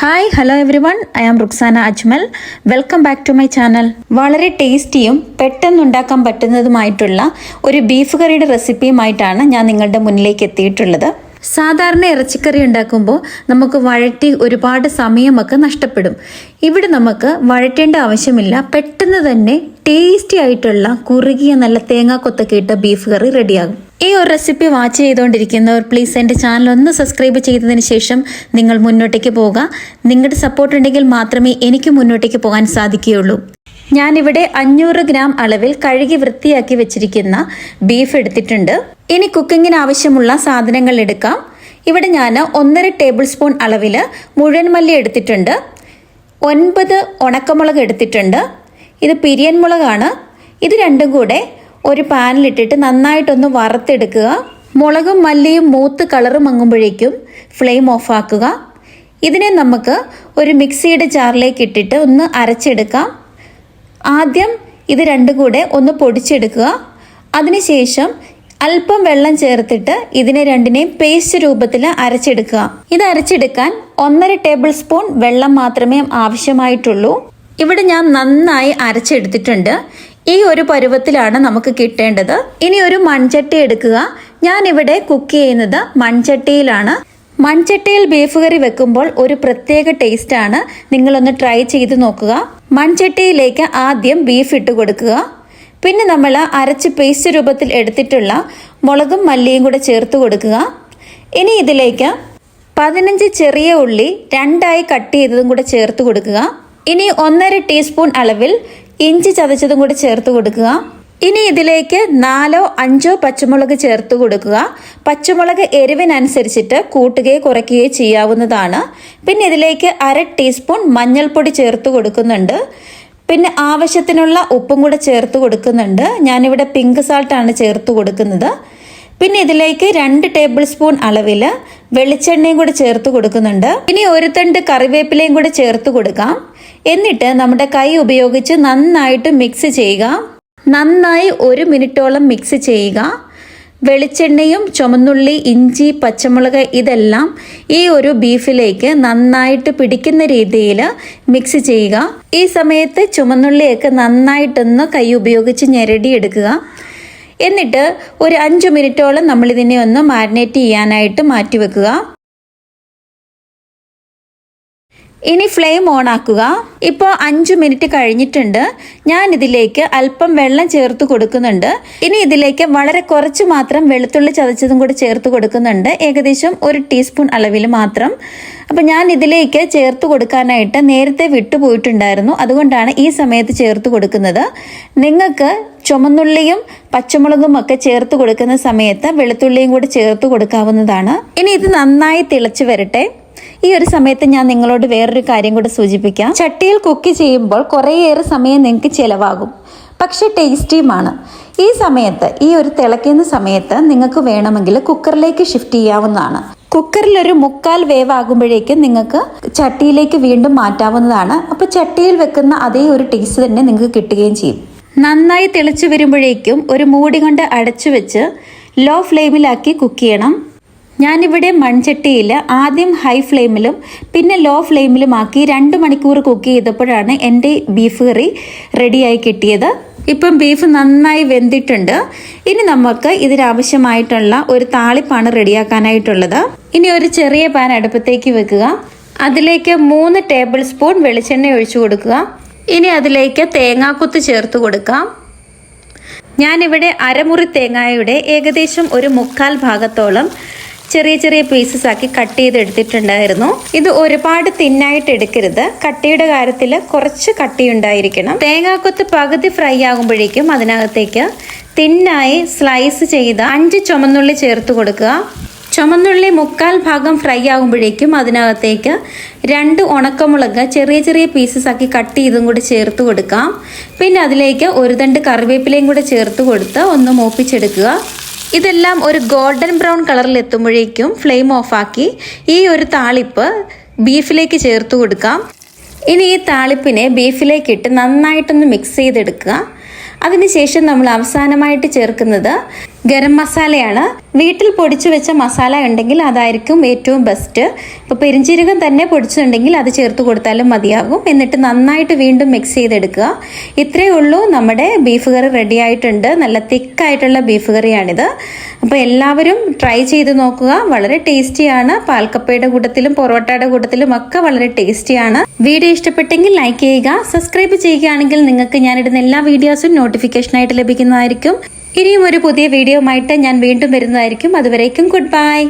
Hi hello everyone I am Ruksana Ajmal welcome back to my channel വളരെ ടേസ്റ്റിയും പെട്ടെന്ന് ഉണ്ടാക്കാൻ പറ്റുന്നതുമായിട്ടുള്ള ഒരു ബീഫ് കറിയുടെ റെസിപ്പിയുമായിട്ടാണ് ഞാൻ നിങ്ങളുടെ മുന്നിലേക്ക് എത്തിയിട്ടുള്ളത്. സാധാരണ ഇറച്ചിക്കറി ഉണ്ടാക്കുമ്പോൾ നമുക്ക് വഴറ്റി ഒരുപാട് സമയമൊക്കെ നഷ്ടപ്പെടും. ഇവിടെ നമുക്ക് വഴറ്റേണ്ട ആവശ്യമില്ല. പെട്ടെന്ന് തന്നെ ടേസ്റ്റി ആയിട്ടുള്ള കുറുകിയ നല്ല തേങ്ങാക്കൊത്തൊക്കെ ഇട്ട ബീഫ് കറി റെഡിയാകും ഈ ഒരു റെസിപ്പി വാച്ച് ചെയ്തുകൊണ്ടിരിക്കുന്നവർ പ്ലീസ് എന്റെ ചാനൽ ഒന്ന് സബ്സ്ക്രൈബ് ചെയ്തതിന് ശേഷം നിങ്ങൾ മുന്നോട്ടേക്ക് പോവുക. നിങ്ങളുടെ സപ്പോർട്ട് ഉണ്ടെങ്കിൽ മാത്രമേ എനിക്ക് മുന്നോട്ടേക്ക് പോകാൻ സാധിക്കുകയുള്ളൂ. ഞാനിവിടെ അഞ്ഞൂറ് ഗ്രാം അളവിൽ കഴുകി വൃത്തിയാക്കി വെച്ചിരിക്കുന്ന ബീഫ് എടുത്തിട്ടുണ്ട്. ഇനി കുക്കിങ്ങിന് ആവശ്യമുള്ള സാധനങ്ങൾ എടുക്കാം. ഇവിടെ ഞാൻ ഒന്നര ടേബിൾ സ്പൂൺ അളവിൽ മുഴുവൻ മല്ലി എടുത്തിട്ടുണ്ട്. ഒൻപത് ഉണക്കമുളക് എടുത്തിട്ടുണ്ട്. ഇത് പിരിയൻ മുളകാണ്. ഇത് രണ്ടും കൂടെ ഒരു പാനിലിട്ടിട്ട് നന്നായിട്ടൊന്ന് വറുത്തെടുക്കുക. മുളകും മല്ലിയും മൂത്ത് കളറ് മങ്ങുമ്പോഴേക്കും ഫ്ലെയിം ഓഫാക്കുക ഇതിനെ നമുക്ക് ഒരു മിക്സിയുടെ ജാറിലേക്ക് ഇട്ടിട്ട് ഒന്ന് അരച്ചെടുക്കാം. ആദ്യം ഇത് രണ്ടും കൂടെ ഒന്ന് പൊടിച്ചെടുക്കുക. അതിനുശേഷം അല്പം വെള്ളം ചേർത്തിട്ട് ഇതിനെ രണ്ടിനെയും പേസ്റ്റ് രൂപത്തിൽ അരച്ചെടുക്കുക. ഇത് അരച്ചെടുക്കാൻ ഒന്നര ടേബിൾ സ്പൂൺ വെള്ളം മാത്രമേ ആവശ്യമായിട്ടുള്ളൂ. ഇവിടെ ഞാൻ നന്നായി അരച്ചെടുത്തിട്ടുണ്ട്. ഈ ഒരു പരുവത്തിലാണ് നമുക്ക് കിട്ടേണ്ടത്. ഇനി ഒരു മൺചട്ടി എടുക്കുക. ഞാൻ ഇവിടെ കുക്ക് ചെയ്യുന്നത് മൺചട്ടിയിലാണ്. മൺചട്ടിയിൽ ബീഫ് കറി വെക്കുമ്പോൾ ഒരു പ്രത്യേക ടേസ്റ്റ് ആണ്. നിങ്ങളൊന്ന് ട്രൈ ചെയ്ത് നോക്കുക. മൺചട്ടിയിലേക്ക് ആദ്യം ബീഫ് ഇട്ട് കൊടുക്കുക. പിന്നെ നമ്മൾ അരച്ച് പേസ്റ്റ് രൂപത്തിൽ എടുത്തിട്ടുള്ള മുളകും മല്ലിയും കൂടെ ചേർത്ത് കൊടുക്കുക. ഇനി ഇതിലേക്ക് പതിനഞ്ച് ചെറിയ ഉള്ളി രണ്ടായി കട്ട് ചെയ്തതും കൂടെ ചേർത്ത് കൊടുക്കുക. ഇനി ഒന്നര ടീസ്പൂൺ അളവിൽ ഇഞ്ചി ചതച്ചതും കൂടെ ചേർത്ത് കൊടുക്കുക. ഇനി ഇതിലേക്ക് നാലോ അഞ്ചോ പച്ചമുളക് ചേർത്ത് കൊടുക്കുക. പച്ചമുളക് എരിവിനനുസരിച്ചിട്ട് കൂട്ടുകയോ കുറയ്ക്കുകയോ ചെയ്യാവുന്നതാണ്. പിന്നെ ഇതിലേക്ക് അര ടീസ്പൂൺ മഞ്ഞൾപ്പൊടി ചേർത്ത് കൊടുക്കുന്നുണ്ട്. പിന്നെ ആവശ്യത്തിനുള്ള ഉപ്പും കൂടെ ചേർത്ത് കൊടുക്കുന്നുണ്ട്. ഞാനിവിടെ പിങ്ക് സാൾട്ടാണ് ചേർത്ത് കൊടുക്കുന്നത്. പിന്നെ ഇതിലേക്ക് രണ്ട് ടേബിൾ സ്പൂൺ അളവിൽ വെളിച്ചെണ്ണയും കൂടി ചേർത്ത് കൊടുക്കുന്നുണ്ട്. ഇനി ഒരു തണ്ട് കറിവേപ്പിലയും കൂടി ചേർത്ത് കൊടുക്കാം. എന്നിട്ട് നമ്മുടെ കൈ ഉപയോഗിച്ച് നന്നായിട്ട് മിക്സ് ചെയ്യുക. നന്നായി ഒരു മിനിറ്റോളം മിക്സ് ചെയ്യുക. വെളിച്ചെണ്ണയും ചുമന്നുള്ളി ഇഞ്ചി പച്ചമുളക് ഇതെല്ലാം ഈ ഒരു ബീഫിലേക്ക് നന്നായിട്ട് പിടിക്കുന്ന രീതിയിൽ മിക്സ് ചെയ്യുക. ഈ സമയത്ത് ചുമന്നുള്ളിയൊക്കെ നന്നായിട്ടൊന്ന് കൈ ഉപയോഗിച്ച് ഞെരടിയെടുക്കുക. എന്നിട്ട് ഒരു അഞ്ച് മിനിറ്റോളം നമ്മളിതിനെ ഒന്ന് മാരിനേറ്റ് ചെയ്യാനായിട്ട് മാറ്റി വെക്കുക ഇനി ഫ്ലെയിം ഓൺ ആക്കുക. ഇപ്പോൾ അഞ്ച് മിനിറ്റ് കഴിഞ്ഞിട്ടുണ്ട്. ഞാൻ ഇതിലേക്ക് അല്പം വെള്ളം ചേർത്ത് കൊടുക്കുന്നുണ്ട്. ഇനി ഇതിലേക്ക് വളരെ കുറച്ച് മാത്രം വെളുത്തുള്ളി ചതച്ചതും കൂടി ചേർത്ത് കൊടുക്കുന്നുണ്ട്. ഏകദേശം ഒരു ടീസ്പൂൺ അളവിൽ മാത്രം. അപ്പം ഞാൻ ഇതിലേക്ക് ചേർത്ത് കൊടുക്കാനായിട്ട് നേരത്തെ വിട്ടുപോയിട്ടുണ്ടായിരുന്നു അതുകൊണ്ടാണ് ഈ സമയത്ത് ചേർത്ത് കൊടുക്കുന്നത്. നിങ്ങൾക്ക് ചുമന്നുള്ളിയും പച്ചമുളകും ഒക്കെ ചേർത്ത് കൊടുക്കുന്ന സമയത്ത് വെളുത്തുള്ളിയും കൂടി ചേർത്ത് കൊടുക്കാവുന്നതാണ്. ഇനി ഇത് നന്നായി തിളച്ച് വരട്ടെ. ഈ ഒരു സമയത്ത് ഞാൻ നിങ്ങളോട് വേറൊരു കാര്യം കൂടെ സൂചിപ്പിക്കാം. ചട്ടിയിൽ കുക്ക് ചെയ്യുമ്പോൾ കുറേയേറെ സമയം നിങ്ങൾക്ക് ചിലവാകും. പക്ഷെ ടേസ്റ്റിയുമാണ്. ഈ സമയത്ത് ഈ ഒരു തിളയ്ക്കുന്ന സമയത്ത് നിങ്ങൾക്ക് വേണമെങ്കിൽ കുക്കറിലേക്ക് ഷിഫ്റ്റ് ചെയ്യാവുന്നതാണ്. കുക്കറിൽ ഒരു മുക്കാൽ വേവ് ആകുമ്പോഴേക്കും നിങ്ങൾക്ക് ചട്ടിയിലേക്ക് വീണ്ടും മാറ്റാവുന്നതാണ്. അപ്പോൾ ചട്ടിയിൽ വെക്കുന്ന അതേ ഒരു ടേസ്റ്റ് തന്നെ നിങ്ങൾക്ക് കിട്ടുകയും ചെയ്യും. നന്നായി തിളച്ചു വരുമ്പോഴേക്കും ഒരു മൂടി കൊണ്ട് അടച്ചു വെച്ച് ലോ ഫ്ലെയിമിലാക്കി കുക്ക് ചെയ്യണം. ഞാനിവിടെ മൺചട്ടിയിൽ ആദ്യം ഹൈ ഫ്ലെയിമിലും പിന്നെ ലോ ഫ്ലെയിമിലും ആക്കി രണ്ട് മണിക്കൂർ കുക്ക് ചെയ്തപ്പോഴാണ് എന്റെ ബീഫ് കറി റെഡിയായി കിട്ടിയത്. ഇപ്പം ബീഫ് നന്നായി വെന്തിട്ടുണ്ട്. ഇനി നമുക്ക് ഇതിനാവശ്യമായിട്ടുള്ള ഒരു താളിപ്പാണ് റെഡിയാക്കാനായിട്ടുള്ളത്. ഇനി ഒരു ചെറിയ പാൻ അടുപ്പത്തേക്ക് വെക്കുക. അതിലേക്ക് മൂന്ന് ടേബിൾ സ്പൂൺ വെളിച്ചെണ്ണ ഒഴിച്ചു കൊടുക്കുക. ഇനി അതിലേക്ക് തേങ്ങാക്കുത്ത് ചേർത്ത് കൊടുക്കാം ഞാനിവിടെ അരമുറി തേങ്ങായുടെ ഏകദേശം ഒരു മുക്കാൽ ഭാഗത്തോളം ചെറിയ ചെറിയ പീസസ് ആക്കി കട്ട് ചെയ്ത് എടുത്തിട്ടുണ്ടായിരുന്നു. ഇത് ഒരുപാട് തിന്നായിട്ട് എടുക്കരുത്. കട്ടിയുടെ കാര്യത്തിൽ കുറച്ച് കട്ടി ഉണ്ടായിരിക്കണം. തേങ്ങാക്കൊത്ത് പകുതി ഫ്രൈ ആകുമ്പോഴേക്കും അതിനകത്തേക്ക് തിന്നായി സ്ലൈസ് ചെയ്ത് അഞ്ച് ചുമന്നുള്ളി ചേർത്ത് കൊടുക്കുക. ചുമന്നുള്ളി മുക്കാൽ ഭാഗം ഫ്രൈ ആകുമ്പോഴേക്കും അതിനകത്തേക്ക് രണ്ട് ഉണക്കമുളക് ചെറിയ ചെറിയ പീസസ് ആക്കി കട്ട് ചെയ്തും കൂടി ചേർത്ത് കൊടുക്കാം. പിന്നെ അതിലേക്ക് ഒരു തണ്ട് കറിവേപ്പിലയും കൂടെ ചേർത്ത് കൊടുത്ത് ഒന്ന് മൂപ്പിച്ചെടുക്കുക. ഇതെല്ലാം ഒരു ഗോൾഡൻ ബ്രൗൺ കളറിൽ എത്തുമ്പോഴേക്കും ഫ്ലെയിം ഓഫാക്കി ഈ ഒരു താളിപ്പ് ബീഫിലേക്ക് ചേർത്ത് കൊടുക്കാം. ഇനി ഈ താളിപ്പിനെ ബീഫിലേക്ക് ഇട്ട് നന്നായിട്ടൊന്ന് മിക്സ് ചെയ്തെടുക്കുക. അതിനുശേഷം നമ്മൾ അവസാനമായിട്ട് ചേർക്കുന്നത് ഗരം മസാലയാണ്. വീട്ടിൽ പൊടിച്ചു വെച്ച മസാല ഉണ്ടെങ്കിൽ അതായിരിക്കും ഏറ്റവും ബെസ്റ്റ് ഇപ്പോൾ പെരിഞ്ചീരകം തന്നെ പൊടിച്ചിട്ടുണ്ടെങ്കിൽ അത് ചേർത്ത് കൊടുത്താലും മതിയാകും. എന്നിട്ട് നന്നായിട്ട് വീണ്ടും മിക്സ് ചെയ്തെടുക്കുക. ഇത്രയേ ഉള്ളൂ നമ്മുടെ ബീഫ് കറി റെഡി ആയിട്ടുണ്ട്. നല്ല തിക്കായിട്ടുള്ള ബീഫ് കറിയാണിത് അപ്പോൾ എല്ലാവരും ട്രൈ ചെയ്ത് നോക്കുക. വളരെ ടേസ്റ്റിയാണ് പാൽക്കപ്പയുടെ കൂട്ടത്തിലും പൊറോട്ടയുടെ കൂട്ടത്തിലും ഒക്കെ വളരെ ടേസ്റ്റിയാണ് വീഡിയോ ഇഷ്ടപ്പെട്ടെങ്കിൽ ലൈക്ക് ചെയ്യുക. സബ്സ്ക്രൈബ് ചെയ്യുകയാണെങ്കിൽ നിങ്ങൾക്ക് ഞാനിടുന്ന എല്ലാ വീഡിയോസും നോട്ടിഫിക്കേഷനായിട്ട് ലഭിക്കുന്നതായിരിക്കും. ഇനിയും ഒരു പുതിയ വീഡിയോ ആയിട്ട് ഞാൻ വീണ്ടും വരുന്നതായിരിക്കും. അതുവരേക്കും ഗുഡ് ബൈ